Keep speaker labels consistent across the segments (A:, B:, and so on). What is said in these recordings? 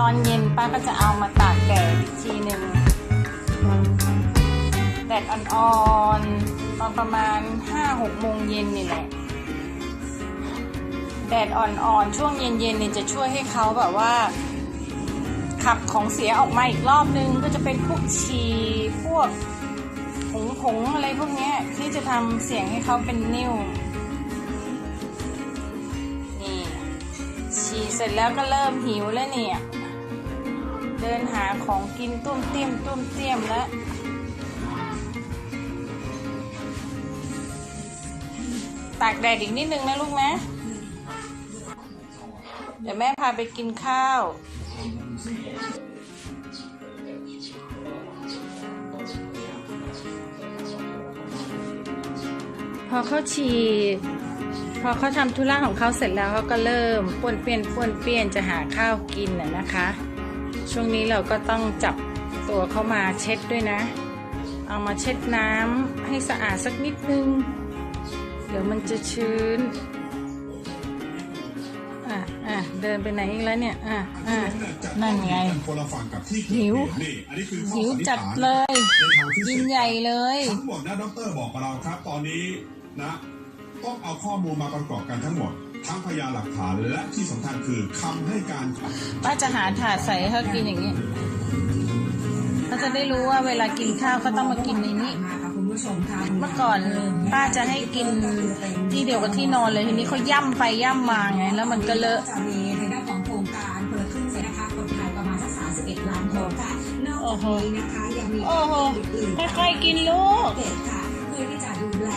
A: ตอนเย็นป้าก็จะเอามาตากแดดอีกทีหนึ่งแดดอ่อนๆตอนประมาณห้าหกโมงเย็นนี่แหละ แดดอ่อนๆ ช่วงเย็นๆเนี่ยจะช่วยให้เขาแบบว่า ขับของเสียออกมาอีกรอบนึง ก็จะเป็นพวกฉี่พวกผงผงๆอะไรพวกนี้ที่จะทำเสียงให้เขาเป็นนิ่วนี่ฉี่เสร็จแล้วก็เริ่มหิวแล้วเนี่ย ดินหาของกินตุ้มเตี้ยมตุ้มเตี้ยมแล้วตากแดดอีกนิดนึงนะลูกนะเดี๋ยวแม่พาไปกินข้าว พอเขาฉี่พอเขาทำธุระของเขาเสร็จแล้วเขาก็เริ่มป้วนเปี้ยนป้วนเปี้ยนจะหาข้าวกินน่ะนะคะ ช่วงนี้เราก็ต้องจับตัวเขามาเช็ดด้วยนะ เอามาเช็ดน้ำให้สะอาดสักนิดนึง เดี๋ยวมันจะชื้น อะอะเดินไปไหนอีกแล้วเนี่ยอะอะนั่นไง
B: คนละฝั่งกับที่
A: หิว
B: นี่อันนี้คือข้อ
A: หิว
B: สันนิษ
A: จัด
B: ฐาน
A: เลย
B: ในทางฟิ
A: กิ
B: สิ
A: น
B: กส์
A: ใหญ่เลย
B: ทั้งหมดนะดรบอกกับเราครับ ตอนนี้นะต้องเอาข้อมูลมาประกอบกันทั้งหมด ทั้งพยานหลักฐานและที่สำคัญคือคำให้การของ
A: ป้าจะหาถาดใส่ให้เขากินอย่างนี้เขาจะได้รู้ว่าเวลากินข้าวเขาต้องมากินในนี้
C: มาค่ะคุณผู้ชมค่ะ
A: เมื่อก่อนป้าจะให้กินที่เดียวกับที่นอนเลยทีนี้เขาย่ำไปย่ำมาไง แล้วมันก็เลอะ
C: จะมีในด้านของโครงการคนละครึ่งเลยนะคะคนไทยประมาณสัก31ล้านคนค่ะนอกจากนี้นะคะยังมี
A: โอ้โห
C: อื่นๆ
A: ค่อยๆกินลูก
C: เด็กค่ะเพื่อที่จะดูแล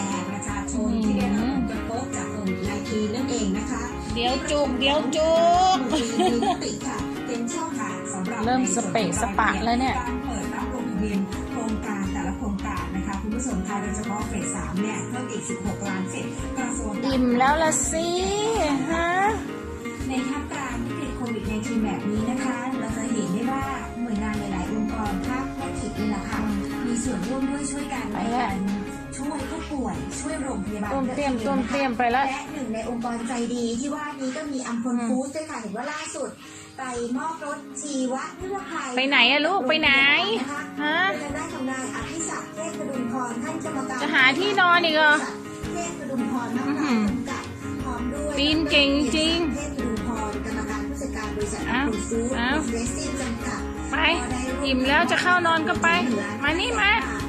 C: ดี๋
A: ยวจุกเดี๋ยวจุก
C: มีมติค่ะเป็นช่องทางสำหรับ
A: เริ่มสเปะสปะแล้วเนี่ย
C: การเปิดรับลงทะเบียนโครงการแต่ละโครงการนะคะคุณผู้ชมค่ะโดยเฉพาะเฟสสามเนี่ยเพิ่มอีก 16 ล้านเสร็จกระทรวง
A: อิ่มแล้วละสิฮะ
C: ในท่ามกลางวิกฤตโควิด -19 แบบนี้นะคะ ช่วยโรงพยาบาล
A: ต้มเตี้ยมต้มเตี้ยมไปแล้ว
C: และหนึ่งในองค์กรใจดีที่ว่านี้ก็มีอัมพลฟู้ดด้วยค่ะเห็นว่าล่าสุด ไปมอบรถชีวนิรภัย
A: ไปไหนอะลูกไปไหน
C: นะคะ
A: ฮะ
C: โดยทางด้านของนายอภิศักดิ์เทพกระดุมพรท่านกรรมการ
A: จะหาที่นอนอีกเหรอ
C: เทพกระดุมพรนัก
A: อื้อหื
C: การ
A: อ
C: กำกับพร้อมด้วย
A: ปีนเก่งจริง
C: เทพกระดุมพรกรรมการผู้จัดการบริษัท
A: อ้าว
C: คุณฟู้ด
A: อ้าว
C: เรสซิ่งจำกัด
A: ไปอิ่มแล้วจะเข้านอนก็ไป มานี่มา
C: ป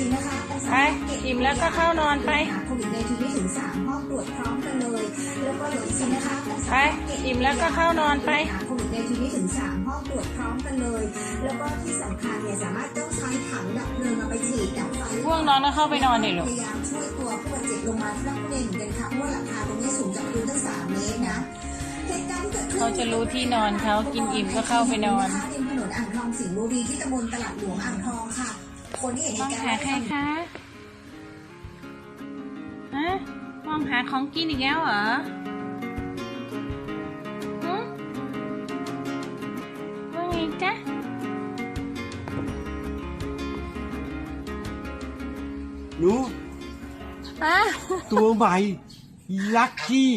C: ระโยชน์จริงนะคะ
A: ไปอิ่มแล้วก็เข้านอนไป
C: โควิดในทีนี้ถึงสามห้องตรวจพร้อมกันเลยแล้วก็เดี๋ยวจริงนะคะ
A: ไปอิ่มแล้วก็เข้านอนไป
C: โควิดในทีนี้ถึงสามห้องตรวจพร้อมกันเลย แล้วก็ที่สำคัญเนี่ยสามารถต้องใช้ถังดับเพลิงเอาไปฉีดดับไฟ
A: ง่วงนอนก็เข้าไปนอนดิลูก
C: พยายามช่วยตัวผู้บาดเจ็บลงมาที่นั่งเรียนเหมือนกันค่ะเพราะว่าหลังคาตรงนี้สูงจากพื้นตั้งสามเมตรนะเหตุการณ์ที่เกิดขึ้น
A: เขาจะรู้ที่นอนเขากินอิ่มก็เข้าไปนอน
C: ริมถนนอ่างทองสิงห์บุรีที่ตำบลตลาดหลวงอ่างทองค่ะ คนที่เห็นเห
A: มอง
C: ตุการ
A: หา
C: ณ์
A: ใครคะ ฮะ มองหาของกินอีกแล้วเหรอหึว่าไงจ๊ะ
D: หนู
A: อะ
D: ตัวใหม่ ลักกี้